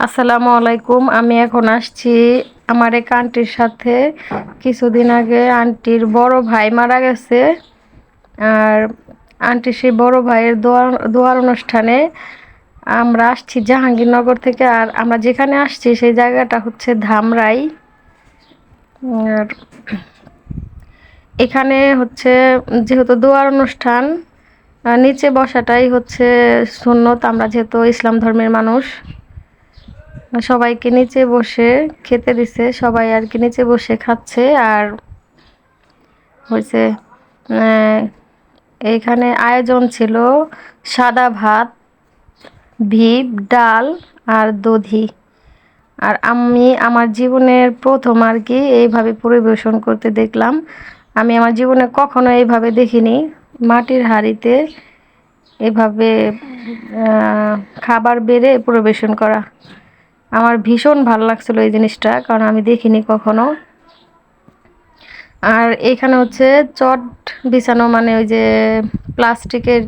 আসসালামু আলাইকুম, আমি এখন আসছি আমার এক আন্টির সাথে। কিছুদিন আগে আন্টির বড় ভাই মারা গেছে। আর আন্টির সেই বড় ভাইয়ের দোয়ার দোয়ার অনুষ্ঠানে আমরা আসছি জাহাঙ্গীরনগর থেকে। আর আমরা যেখানে আসছি সেই জায়গাটা হচ্ছে ধামরাই। আর এখানে হচ্ছে যেহেতু দোয়ার অনুষ্ঠান নিচে বসাটাই হচ্ছে সুন্নত। আমরা যেহেতু ইসলাম ধর্মের মানুষ। সবাইকে নিচে বসে খেতে দিছে, সবাই আর কি নিচে বসে খাচ্ছে আর হয়েছে এইখানে আয়োজন ছিল সাদা ভাত ভিপ ডাল আর দধি। আর আমি আমার জীবনের প্রথম আর কি এইভাবে পরিবেশন করতে দেখলাম। আমি আমার জীবনে কখনো এইভাবে দেখিনি। মাটির হাঁড়িতে এভাবে খাবার বেড়ে পরিবেশন করা। আমার ভীষণ ভালো লাগছিল এই জিনিসটা, কারণ আমি দেখিনি কখনো। আর এখানে হচ্ছে চট বিছানো মানে ওই যে প্লাস্টিকের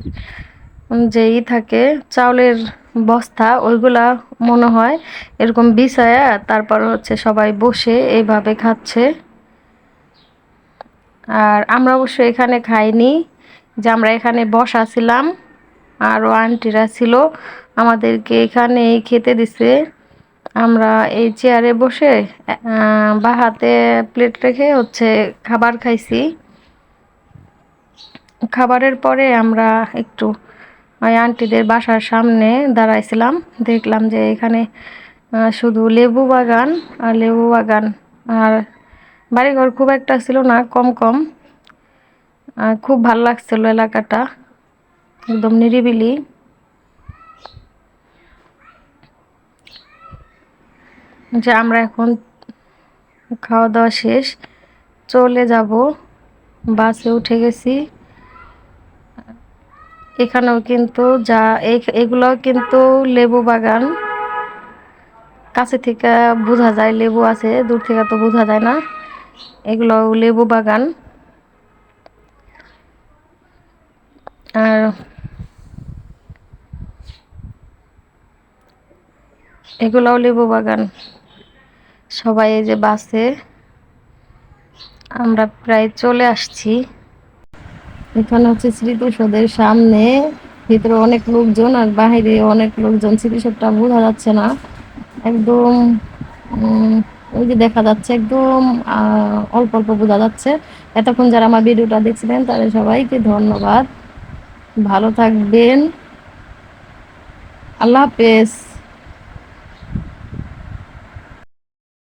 যে ই থাকে, চাউলের বস্তা, ওইগুলা মনে হয় এরকম বিছায়া, তারপর হচ্ছে সবাই বসে এইভাবে খাচ্ছে। আর আমরা অবশ্য এখানে খাইনি, যে আমরা এখানে বসা ছিলাম, আরও আন্টিরা ছিল, আমাদেরকে এখানে খেতে দিছে। আমরা এই চেয়ারে বসে বা হাতে প্লেট রেখে হচ্ছে খাবার খাইছি। খাবারের পরে আমরা একটু ওই আন্টিদের বাসার সামনে দাঁড়াইছিলাম। দেখলাম যে এখানে শুধু লেবু বাগান আর লেবু বাগান। আর বাড়িঘর খুব একটা ছিল না, কম কম। খুব ভালো লাগছিল এলাকাটা, একদম নিরিবিলি। যে আমরা এখন খাওয়া দাওয়া শেষ, চলে যাব। বাসে উঠে গেছি। এখানেও কিন্তু যা এগুলোও কিন্তু লেবু বাগান। কাছে থেকে বোঝা যায়, লেবু আছে, দূর থেকে তো বোঝা যায় না। এগুলো লেবু বাগান। আর এগুলোও লেবু বাগান। সবাই এই যে বাসে, আমরা প্রায় চলে আসছি। এখানে হচ্ছে স্মৃতিসৌধের সামনে, ভিতরে অনেক লোকজন আর বাহিরে অনেক লোকজন। স্মৃতিসৌধটা বোঝা যাচ্ছে না। একদম ওই যে দেখা যাচ্ছে একদম অল্প অল্প বোঝা যাচ্ছে। এতক্ষণ যারা আমার ভিডিওটা দেখছিলেন, তাদের সবাইকে ধন্যবাদ। ভালো থাকবেন। আল্লাহ হাফেজ।